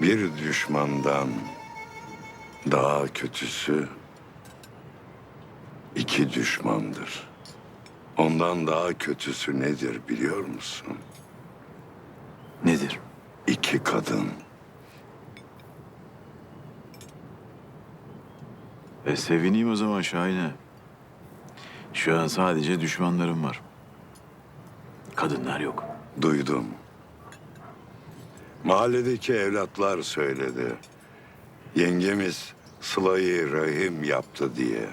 Bir düşmandan daha kötüsü iki düşmandır. Ondan daha kötüsü nedir biliyor musun? Nedir? İki kadın. E sevineyim o zaman Şahin'e. Şu an sadece düşmanlarım var. Kadınlar yok. Duydum. Mahalledeki evlatlar söyledi. Yengemiz Sıla'yı rahim yaptı diye.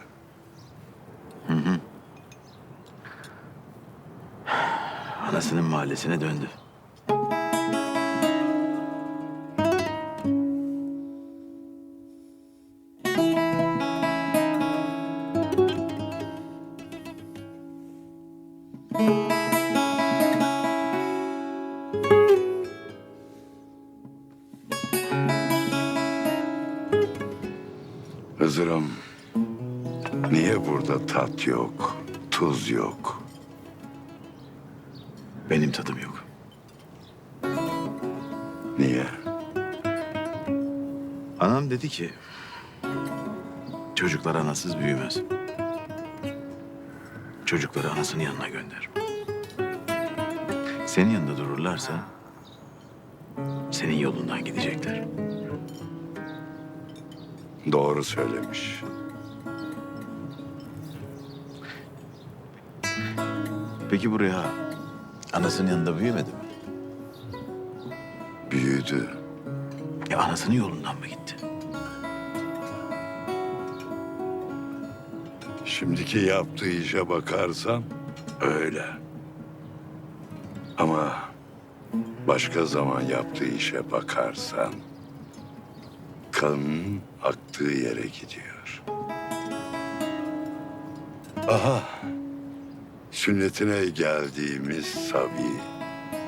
Anasının mahallesine döndü. Hızırım, niye burada tat yok, tuz yok? Benim tadım yok. Niye? Anam dedi ki... Çocuklar anasız büyümez. Çocukları anasının yanına gönder. Senin yanında dururlarsa... Senin yolundan gidecekler. Doğru söylemiş. Peki buraya anasının yanında büyümedi mi? Büyüdü. Ya anasının yolundan mı gitti? Şimdiki yaptığı işe bakarsan öyle. Ama başka zaman yaptığı işe bakarsan kanın aktığı yere gidiyor. Aha. Sünnetine geldiğimiz Sabi.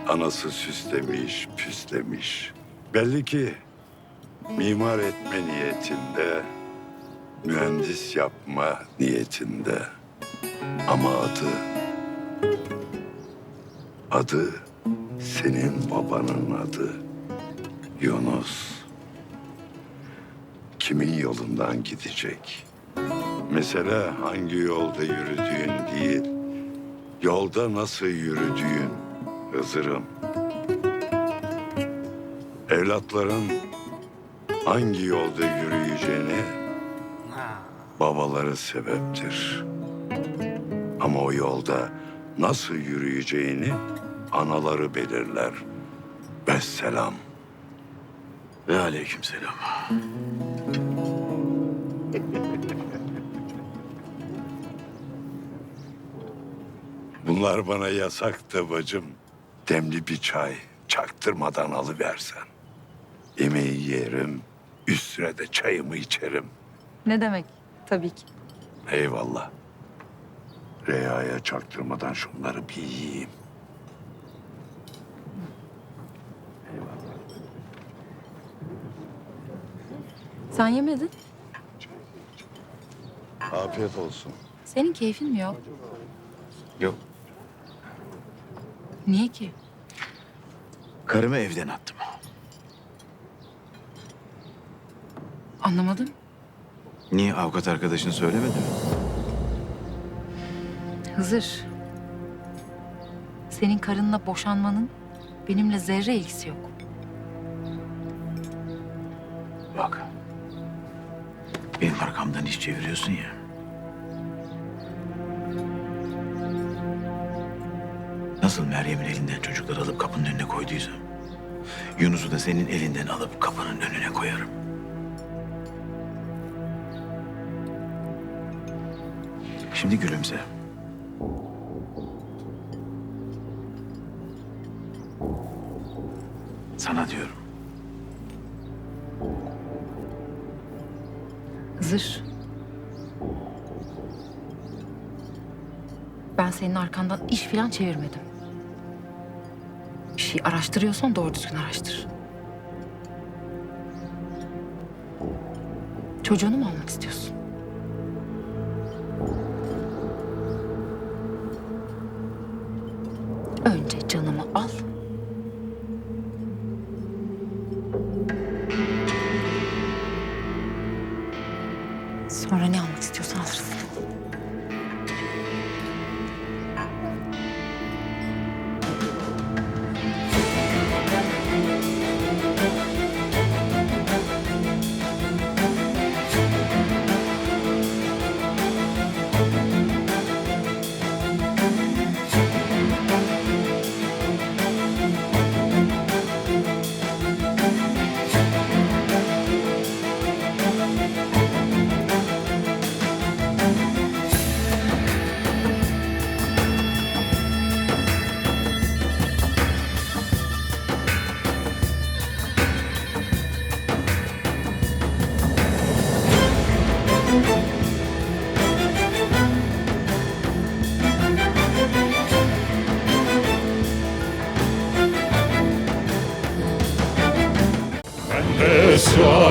Anası süslemiş, püslemiş. Belli ki mimar etme niyetinde, mühendis yapma niyetinde. Ama adı, adı senin babanın adı Yunus. Kimin yolundan gidecek? Mesele hangi yolda yürüdüğün değil, yolda nasıl yürüdüğün Hızır'ım. Evlatların hangi yolda yürüyeceğini babaları sebeptir. Ama o yolda nasıl yürüyeceğini anaları belirler. Vesselam. Ve aleykümselam. Bunlar bana yasaktı bacım. Demli bir çay çaktırmadan alıversen. Yemeği yerim, üstüne de çayımı içerim. Ne demek? Tabii ki. Eyvallah. Reya'ya çaktırmadan şunları bir yiyeyim. Sen yemedin. Afiyet olsun. Senin keyfin mi yok? Yok. Niye ki? Karımı evden attım. Anlamadım. Niye avukat arkadaşın söylemedi mi? Hızır. Senin karınla boşanmanın benimle zerre ilgisi yok. Bak. Benim arkamdan iş çeviriyorsun ya. Nasıl Meryem'in elinden çocukları alıp kapının önüne koyduysam... ...Yunus'u da senin elinden alıp kapının önüne koyarım. Şimdi gülümse. Sana diyorum. Hızır. Ben senin arkandan iş falan çevirmedim şey araştırıyorsan doğru düzgün araştır. Çocuğunu mu almak istiyorsun? Önce canımı al. Sonra ne almak istiyorsan alırsın.